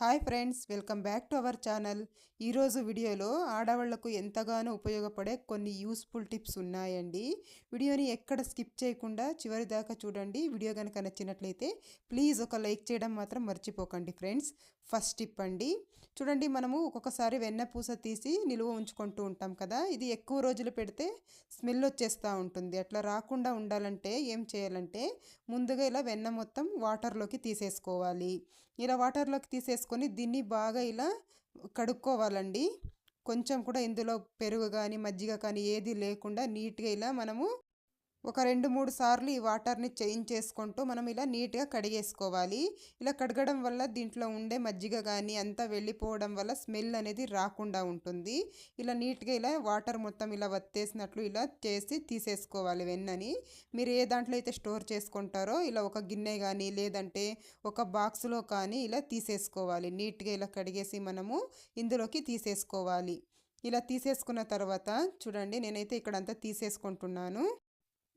Hi friends welcome back to our channel. ఈరోజు వీడియోలో ఆడవాళ్ళకు ఎంతగానో ఉపయోగపడే కొన్ని యూస్ఫుల్ టిప్స్ ఉన్నాయండి. వీడియోని ఎక్కడ స్కిప్ చేయకుండా చివరి దాకా చూడండి. వీడియో కనుక నచ్చినట్లయితే ప్లీజ్ ఒక లైక్ చేయడం మాత్రం మర్చిపోకండి ఫ్రెండ్స్. ఫస్ట్ టిప్ అండి. చూడండి మనము ఒక్కొక్కసారి వెన్నపూస తీసి నిలువ ఉంచుకుంటూ ఉంటాం కదా. ఇది ఎక్కువ రోజులు పెడితే స్మెల్ వచ్చేస్తూ ఉంటుంది. అట్లా రాకుండా ఉండాలంటే ఏం చేయాలంటే ముందుగా ఇలా వెన్న మొత్తం వాటర్లోకి తీసేసుకోవాలి. ఇలా వాటర్లోకి తీసేసుకొని దీన్ని బాగా ఇలా కడుక్కోవాలండి. కొంచెం కూడా ఇందులో పెరుగు కానీ మజ్జిగ కానీ ఏది లేకుండా నీట్గా ఇలా మనము ఒక రెండు మూడు సార్లు ఈ వాటర్ని చేంజ్ చేసుకుంటూ మనం ఇలా నీట్గా కడిగేసుకోవాలి. ఇలా కడగడం వల్ల దీంట్లో ఉండే మజ్జిగ కానీ అంతా వెళ్ళిపోవడం వల్ల స్మెల్ అనేది రాకుండా ఉంటుంది. ఇలా నీట్గా ఇలా వాటర్ మొత్తం ఇలా వత్తేసినట్లు ఇలా చేసి తీసేసుకోవాలి వెన్నని. మీరు ఏ దాంట్లో అయితే స్టోర్ చేసుకుంటారో ఇలా ఒక గిన్నె కానీ లేదంటే ఒక బాక్స్లో కానీ ఇలా తీసేసుకోవాలి. నీట్గా ఇలా కడిగేసి మనము ఇందులోకి తీసేసుకోవాలి. ఇలా తీసేసుకున్న తర్వాత చూడండి నేనైతే ఇక్కడంతా తీసేసుకుంటున్నాను.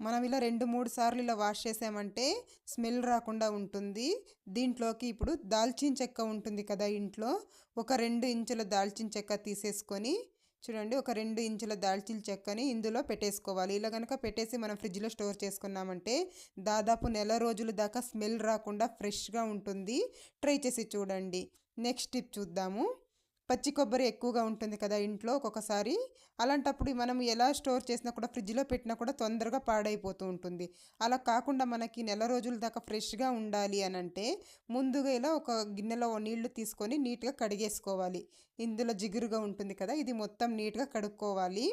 మనం ఇలా రెండు మూడు సార్లు ఇలా వాష్ చేసామంటే స్మెల్ రాకుండా ఉంటుంది. దీంట్లోకి ఇప్పుడు దాల్చిన చెక్క ఉంటుంది కదా ఇంట్లో. ఒక రెండు ఇంచుల దాల్చిన చెక్క తీసేసుకొని చూడండి ఒక రెండు ఇంచుల దాల్చిన చెక్కని ఇందులో పెట్టేసుకోవాలి. ఇలా కనుక పెట్టేసి మనం ఫ్రిడ్జ్లో స్టోర్ చేసుకున్నామంటే దాదాపు నెల రోజుల దాకా స్మెల్ రాకుండా ఫ్రెష్గా ఉంటుంది. ట్రై చేసి చూడండి. నెక్స్ట్ టిప్ చూద్దాము. పచ్చి కొబ్బరి ఎక్కువగా ఉంటుంది కదా ఇంట్లో ఒక్కొక్కసారి. అలాంటప్పుడు మనం ఎలా స్టోర్ చేసినా కూడా ఫ్రిడ్జ్లో పెట్టినా కూడా తొందరగా పాడైపోతూ ఉంటుంది. అలా కాకుండా మనకి నెల రోజుల దాకా ఫ్రెష్గా ఉండాలి అని అంటే ముందుగా ఇలా ఒక గిన్నెలో నీళ్ళు తీసుకొని నీట్గా కడిగేసుకోవాలి. ఇందులో జిగురుగా ఉంటుంది కదా ఇది మొత్తం నీట్గా కడుక్కోవాలి.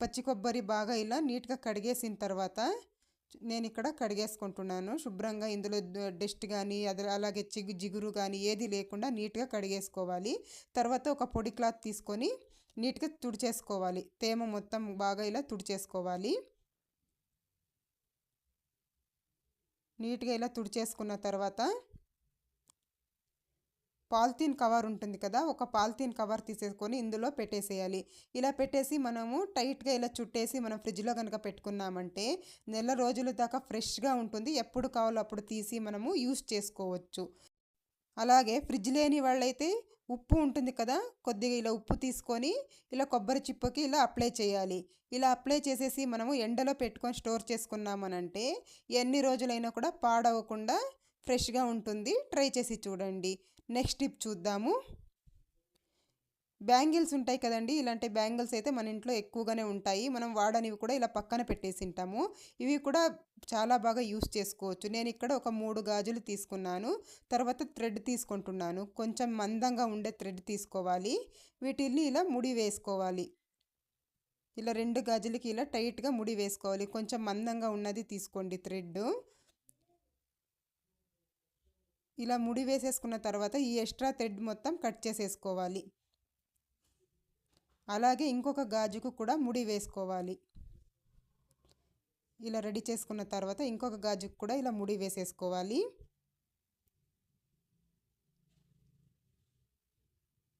పచ్చి కొబ్బరి బాగా ఇలా నీట్గా కడిగేసిన తర్వాత నేను ఇక్కడ కడిగేసుకుంటున్నాను. శుభ్రంగా ఇందులో డస్ట్ కానీ అది అలాగే చిగు జిగురు కానీ ఏది లేకుండా నీట్గా కడిగేసుకోవాలి. తర్వాత ఒక పొడి క్లాత్ తీసుకొని నీట్గా తుడిచేసుకోవాలి. తేమ మొత్తం బాగా ఇలా తుడిచేసుకోవాలి. నీట్గా ఇలా తుడిచేసుకున్న తర్వాత పాలిథీన్ కవర్ ఉంటుంది కదా ఒక పాలిథీన్ కవర్ తీసేసుకొని ఇందులో పెట్టేసేయాలి. ఇలా పెట్టేసి మనము టైట్గా ఇలా చుట్టేసి మనం ఫ్రిడ్జ్లో కనుక పెట్టుకున్నామంటే నెల రోజుల దాకా ఫ్రెష్గా ఉంటుంది. ఎప్పుడు కావాలో అప్పుడు తీసి మనము యూస్ చేసుకోవచ్చు. అలాగే ఫ్రిడ్జ్ లేని వాళ్ళైతే ఉప్పు ఉంటుంది కదా కొద్దిగా ఇలా ఉప్పు తీసుకొని ఇలా కొబ్బరి చిప్పకి ఇలా అప్లై చేయాలి. ఇలా అప్లై చేసేసి మనము ఎండలో పెట్టుకొని స్టోర్ చేసుకున్నామనంటే ఎన్ని రోజులైనా కూడా పాడవకుండా ఫ్రెష్గా ఉంటుంది. ట్రై చేసి చూడండి. నెక్స్ట్ టిప్ చూద్దాము. బ్యాంగిల్స్ ఉంటాయి కదండి ఇలాంటి బ్యాంగిల్స్ అయితే మన ఇంట్లో ఎక్కువగానే ఉంటాయి. మనం వాడనివి కూడా ఇలా పక్కన పెట్టేసి ఉంటాము ఇవి కూడా చాలా బాగా యూస్ చేసుకోవచ్చు. నేను ఇక్కడ ఒక మూడు గాజులు తీసుకున్నాను. తర్వాత థ్రెడ్ తీసుకుంటున్నాను. కొంచెం మందంగా ఉండే థ్రెడ్ తీసుకోవాలి. వీటిని ఇలా ముడి వేసుకోవాలి. ఇలా రెండు గాజులకి ఇలా టైట్గా ముడి వేసుకోవాలి. కొంచెం మందంగా ఉన్నది తీసుకోండి థ్రెడ్ ఇలా ముడి వేసేసుకున్న తర్వాత ఈ ఎక్స్ట్రా థ్రెడ్ మొత్తం కట్ చేసేసుకోవాలి. అలాగే ఇంకొక గాజుకు కూడా ముడి వేసుకోవాలి. ఇలా రెడీ చేసుకున్న తర్వాత ఇంకొక గాజుకు కూడా ఇలా ముడి వేసేసుకోవాలి.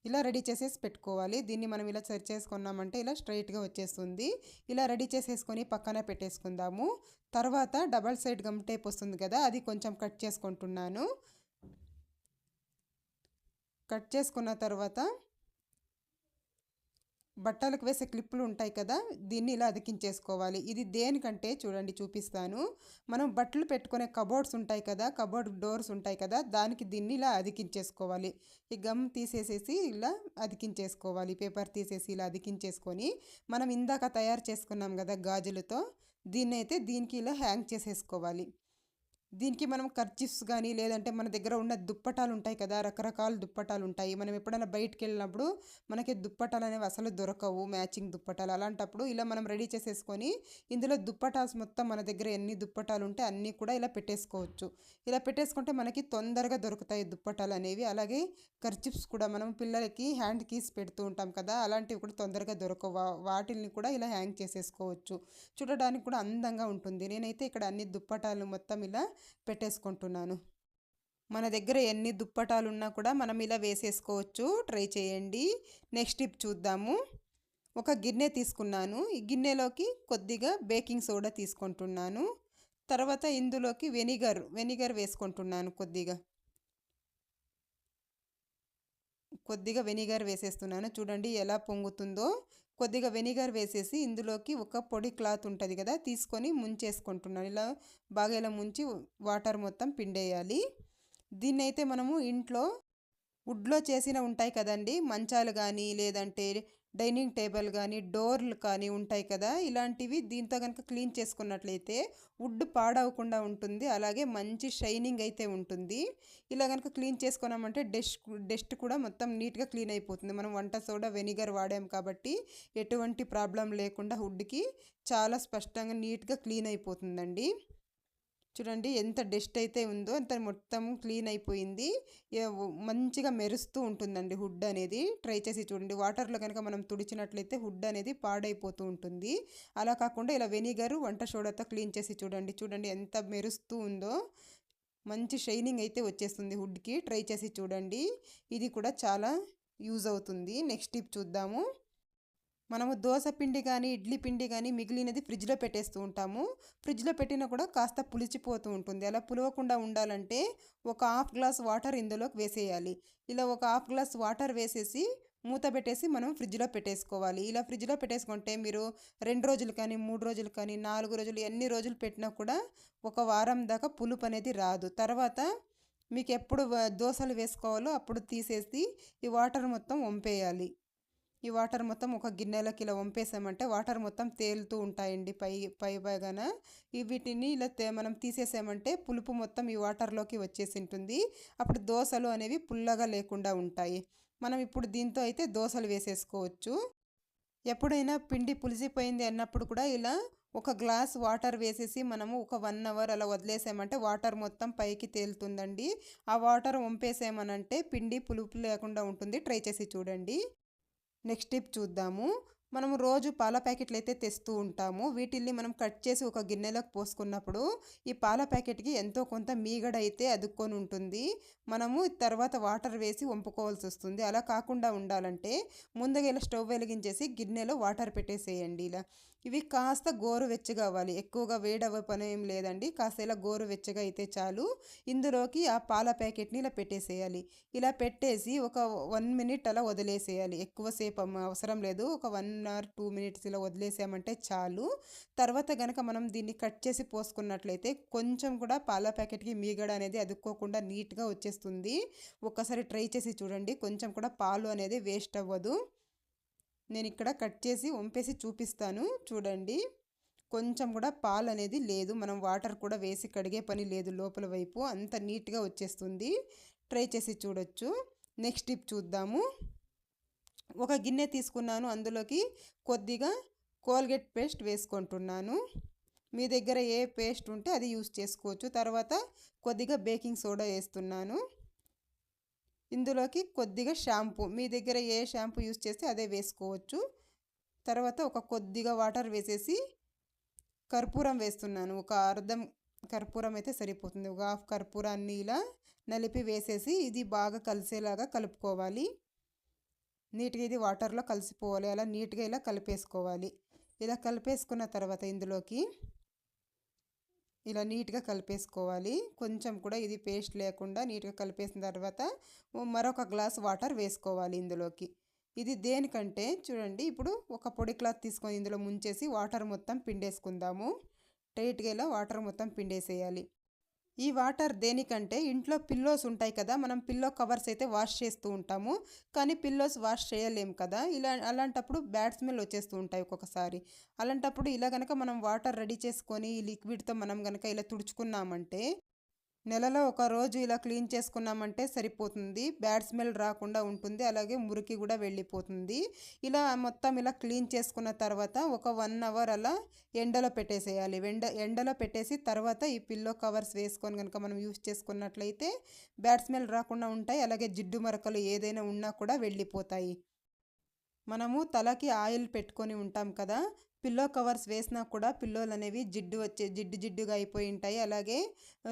ఇలా రెడీ చేసేసి పెట్టుకోవాలి. దీన్ని మనం ఇలా సరి చేసుకున్నామంటే ఇలా స్ట్రైట్గా వచ్చేస్తుంది. ఇలా రెడీ చేసేసుకొని పక్కన పెట్టేసుకుందాము. తర్వాత డబల్ సైడ్ గమ్ టేప్ వస్తుంది కదా అది కొంచెం కట్ చేసుకుంటున్నాను. కట్ చేసుకున్న తర్వాత బట్టలకు వేసే క్లిప్పులు ఉంటాయి కదా దీన్ని ఇలా అతికించేసుకోవాలి. ఇది దేనికంటే చూడండి చూపిస్తాను. మనం బట్టలు పెట్టుకునే కబోర్డ్స్ ఉంటాయి కదా కబోర్డ్ డోర్స్ ఉంటాయి కదా దానికి దీన్ని ఇలా అతికించేసుకోవాలి. ఈ గమ్ తీసేసేసి ఇలా అతికించేసుకోవాలి. పేపర్ తీసేసి ఇలా అతికించేసుకొని మనం ఇందాక తయారు చేసుకున్నాం కదా గాజులతో దీన్ని అయితే దీనికి ఇలా హ్యాంగ్ చేసేసుకోవాలి. దీనికి మనం కర్చిఫ్స్ కానీ లేదంటే మన దగ్గర ఉన్న దుప్పటాలు ఉంటాయి కదా రకరకాల దుప్పటాలు ఉంటాయి. మనం ఎప్పుడైనా బయటికి వెళ్ళినప్పుడు మనకి దుప్పటాలు అనేవి అసలు దొరకవు మ్యాచింగ్ దుప్పటాలు అలాంటప్పుడు ఇలా మనం రెడీ చేసేసుకొని ఇందులో దుప్పటాస్ మొత్తం మన దగ్గర ఎన్ని దుప్పటాలు ఉంటే అన్నీ కూడా ఇలా పెట్టేసుకోవచ్చు. ఇలా పెట్టేసుకుంటే మనకి తొందరగా దొరుకుతాయి దుప్పటాలు అనేవి. అలాగే కర్చిప్స్ కూడా మనం పిల్లలకి హ్యాండ్ కీస్ పెడుతూ ఉంటాం కదా అలాంటివి కూడా తొందరగా దొరకవు. వాటిని కూడా ఇలా హ్యాంగ్ చేసేసుకోవచ్చు. చూడడానికి కూడా అందంగా ఉంటుంది. నేనైతే ఇక్కడ అన్ని దుప్పటాలు మొత్తం ఇలా పెట్టేసుకుంటున్నాను. మన దగ్గర ఎన్ని దుప్పటాలు ఉన్నా కూడా మనం ఇలా వేసేసుకోవచ్చు. ట్రై చేయండి. నెక్స్ట్ టిప్ చూద్దాము. ఒక గిన్నె తీసుకున్నాను. ఈ గిన్నెలోకి కొద్దిగా బేకింగ్ సోడా తీసుకుంటున్నాను. తర్వాత ఇందులోకి వెనిగర్ వెనిగర్ వేసుకుంటున్నాను కొద్దిగా. కొద్దిగా వెనిగర్ వేసేస్తున్నాను. చూడండి ఎలా పొంగుతుందో. కొద్దిగా వెనిగర్ వేసేసి ఇందులోకి ఒక పొడి క్లాత్ ఉంటుంది కదా తీసుకొని ముంచేసుకుంటున్నాను. ఇలా బాగా ఇలా ముంచి వాటర్ మొత్తం పిండేయాలి. దీన్ని అయితే మనము ఇంట్లో వుడ్లో చేసిన ఉంటాయి కదండి మంచాలు కానీ లేదంటే డైనింగ్ టేబుల్ కానీ డోర్లు కానీ ఉంటాయి కదా ఇలాంటివి దీంతో కనుక క్లీన్ చేసుకున్నట్లయితే వుడ్ పాడవకుండా ఉంటుంది. అలాగే మంచి షైనింగ్ అయితే ఉంటుంది. ఇలా కనుక క్లీన్ చేసుకున్నామంటే డస్ట్ డస్ట్ కూడా మొత్తం నీట్గా క్లీన్ అయిపోతుంది. మనం వంట సోడా వెనిగర్ వాడాం కాబట్టి ఎటువంటి ప్రాబ్లం లేకుండా వుడ్కి చాలా స్పష్టంగా నీట్గా క్లీన్ అయిపోతుందండి. చూడండి ఎంత డస్ట్ అయితే ఉందో అంత మొత్తం క్లీన్ అయిపోయింది. మంచిగా మెరుస్తూ ఉంటుందండి హుడ్ అనేది. ట్రై చేసి చూడండి. వాటర్లో కనుక మనం తుడిచినట్లయితే హుడ్ అనేది పాడైపోతూ ఉంటుంది. అలా కాకుండా ఇలా వెనిగర్ వంట సోడాతో క్లీన్ చేసి చూడండి. చూడండి ఎంత మెరుస్తూ ఉందో. మంచి షైనింగ్ అయితే వచ్చేస్తుంది హుడ్కి. ట్రై చేసి చూడండి. ఇది కూడా చాలా యూజ్ అవుతుంది. నెక్స్ట్ టిప్ చూద్దాము. మనము దోశ పిండి కానీ ఇడ్లీ పిండి కానీ మిగిలినది ఫ్రిడ్జ్లో పెట్టేస్తూ ఉంటాము. ఫ్రిడ్జ్లో పెట్టినా కూడా కాస్త పులిచిపోతూ ఉంటుంది. అలా పులవకుండా ఉండాలంటే ఒక హాఫ్ గ్లాస్ వాటర్ ఇందులోకి వేసేయాలి. ఇలా ఒక హాఫ్ గ్లాస్ వాటర్ వేసేసి మూత పెట్టేసి మనం ఫ్రిడ్జ్లో పెట్టేసుకోవాలి. ఇలా ఫ్రిడ్జ్లో పెట్టేసుకుంటే మీరు రెండు రోజులు కానీ మూడు రోజులు కానీ నాలుగు రోజులు ఎన్ని రోజులు పెట్టినా కూడా ఒక వారం దాకా పులుపు అనేది రాదు. తర్వాత మీకు ఎప్పుడు దోశలు వేసుకోవాలో అప్పుడు తీసేసి ఈ వాటర్ మొత్తం వంపేయాలి. ఈ వాటర్ మొత్తం ఒక గిన్నెలోకి ఇలా వంపేసామంటే వాటర్ మొత్తం తేలుతూ ఉంటాయండి పై పై పైగాన వీటిని ఇలా మనం తీసేసామంటే పులుపు మొత్తం ఈ వాటర్లోకి వచ్చేసి ఉంటుంది అప్పుడు దోశలు అనేవి పుల్లగా లేకుండా ఉంటాయి. మనం ఇప్పుడు దీంతో అయితే దోశలు వేసేసుకోవచ్చు. ఎప్పుడైనా పిండి పులిసిపోయింది అన్నప్పుడు కూడా ఇలా ఒక గ్లాస్ వాటర్ వేసేసి మనము ఒక వన్ అవర్ అలా వదిలేసామంటే వాటర్ మొత్తం పైకి తేలుతుందండి. ఆ వాటర్ వంపేసామనంటే పిండి పులుపు లేకుండా ఉంటుంది. ట్రై చేసి చూడండి. నెక్స్ట్ టిప్ చూద్దాము. మనము రోజు పాల ప్యాకెట్లు అయితే తెస్తూ ఉంటాము. వీటిల్ని మనం కట్ చేసి ఒక గిన్నెలోకి పోసుకున్నప్పుడు ఈ పాల ప్యాకెట్కి ఎంతో కొంత మీగడ అయితే అదుక్కొని ఉంటుంది. మనము తర్వాత వాటర్ వేసి వంపుకోవాల్సి వస్తుంది. అలా కాకుండా ఉండాలంటే ముందుగా ఇలా స్టవ్ వెలిగించేసి గిన్నెలో వాటర్ పెట్టేసేయండి ఇలా. ఇవి కాస్త గోరువెచ్చగా అవ్వాలి. ఎక్కువగా వేడవ పని ఏం లేదండి. కాస్త ఇలా గోరువెచ్చగా అయితే చాలు. ఇందులోకి ఆ పాల ప్యాకెట్ని ఇలా పెట్టేసేయాలి. ఇలా పెట్టేసి ఒక వన్ మినిట్ అలా వదిలేసేయాలి. ఎక్కువసేపు అవసరం లేదు. ఒక వన్ అవర్ టూ మినిట్స్ ఇలా వదిలేసామంటే చాలు. తర్వాత కనుక మనం దీన్ని కట్ చేసి పోసుకున్నట్లయితే కొంచెం కూడా పాల ప్యాకెట్కి మీగడ అనేది అదుక్కోకుండా నీట్గా వచ్చేస్తుంది. ఒక్కసారి ట్రై చేసి చూడండి. కొంచెం కూడా పాలు అనేది వేస్ట్ అవ్వదు. నేను ఇక్కడ కట్ చేసి వంపేసి చూపిస్తాను. చూడండి. కొంచెం కూడా పాలు అనేది లేదు. మనం వాటర్ కూడా వేసి కడిగే పని లేదు లోపల వైపు. అంత నీట్గా వచ్చేస్తుంది. ట్రై చేసి చూడొచ్చు. నెక్స్ట్ టిప్ చూద్దాము. ఒక గిన్నె తీసుకున్నాను. అందులోకి కొద్దిగా కోల్గేట్ పేస్ట్ వేసుకుంటున్నాను. మీ దగ్గర ఏ పేస్ట్ ఉంటే అది యూస్ చేసుకోవచ్చు. తర్వాత కొద్దిగా బేకింగ్ సోడా వేస్తున్నాను. ఇందులోకి కొద్దిగా షాంపూ మీ దగ్గర ఏ షాంపూ యూస్ చేస్తే అదే వేసుకోవచ్చు. తర్వాత ఒక కొద్దిగా వాటర్ వేసేసి కర్పూరం వేస్తున్నాను. ఒక అర్ధం కర్పూరం అయితే సరిపోతుంది. ఒక హాఫ్ కర్పూరాన్ని ఇలా నలిపి వేసేసి ఇది బాగా కలిసేలాగా కలుపుకోవాలి. నీట్గా ఇది వాటర్లో కలిసిపోవాలి. అలా నీట్గా ఇలా కలిపేసుకోవాలి. ఇలా కలిపేసుకున్న తర్వాత ఇందులోకి ఇలా నీట్గా కలిపేసుకోవాలి. కొంచెం కూడా ఇది పేస్ట్ లేకుండా నీట్గా కలిపేసిన తర్వాత మరొక గ్లాస్ వాటర్ వేసుకోవాలి ఇందులోకి. ఇది దేనికంటే చూడండి ఇప్పుడు ఒక పొడి క్లాత్ తీసుకొని ఇందులో ముంచేసి వాటర్ మొత్తం పిండేసుకుందాము. టైట్గా ఇలా వాటర్ మొత్తం పిండేసేయాలి. ఈ వాటర్ దేనికంటే ఇంట్లో పిల్లోస్ ఉంటాయి కదా మనం పిల్లో కవర్స్ అయితే వాష్ చేస్తూ ఉంటాము. కానీ పిల్లోస్ వాష్ చేయలేము కదా. ఇలా అలాంటప్పుడు బ్యాడ్ స్మెల్ వచ్చేస్తూ ఉంటాయి ఒక్కొక్కసారి. అలాంటప్పుడు ఇలా కనుక మనం వాటర్ రెడీ చేసుకొని ఈ లిక్విడ్తో మనం కనుక ఇలా తుడుచుకున్నామంటే నెలలో ఒక రోజు ఇలా క్లీన్ చేసుకున్నామంటే సరిపోతుంది. బ్యాడ్ స్మెల్ రాకుండా ఉంటుంది. అలాగే మురికి కూడా వెళ్ళిపోతుంది. ఇలా మొత్తం ఇలా క్లీన్ చేసుకున్న తర్వాత ఒక వన్ అవర్ అలా ఎండలో పెట్టేసేయాలి. ఎండ ఎండలో పెట్టేసి తర్వాత ఈ పిల్లో కవర్స్ వేసుకొని కనుక మనం యూస్ చేసుకున్నట్లయితే బ్యాడ్ స్మెల్ రాకుండా ఉంటాయి. అలాగే జిడ్డు మరకలు ఏదైనా ఉన్నా కూడా వెళ్ళిపోతాయి. మనము తలకి ఆయిల్ పెట్టుకొని ఉంటాం కదా పిల్లో కవర్స్ వేసినా కూడా పిల్లోలు అనేవి జిడ్డు వచ్చే జిడ్డు జిడ్డుగా అయిపోయి ఉంటాయి. అలాగే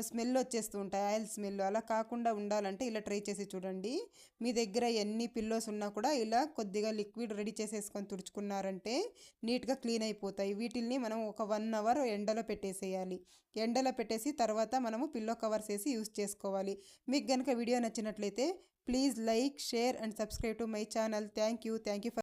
స్మెల్ వచ్చేస్తూ ఉంటాయి. ఆయిల్ స్మెల్ అలా కాకుండా ఉండాలంటే ఇలా ట్రై చేసి చూడండి. మీ దగ్గర ఎన్ని పిల్లోస్ ఉన్నా కూడా ఇలా కొద్దిగా లిక్విడ్ రెడీ చేసేసుకొని తుడుచుకున్నారంటే నీట్గా క్లీన్ అయిపోతాయి. వీటిల్ని మనం ఒక వన్ అవర్ ఎండలో పెట్టేసేయాలి. ఎండలో పెట్టేసి తర్వాత మనము పిల్లో కవర్స్ వేసి యూస్ చేసుకోవాలి. మీకు కనుక వీడియో నచ్చినట్లయితే please like share and subscribe to my channel. Thank you. Thank you for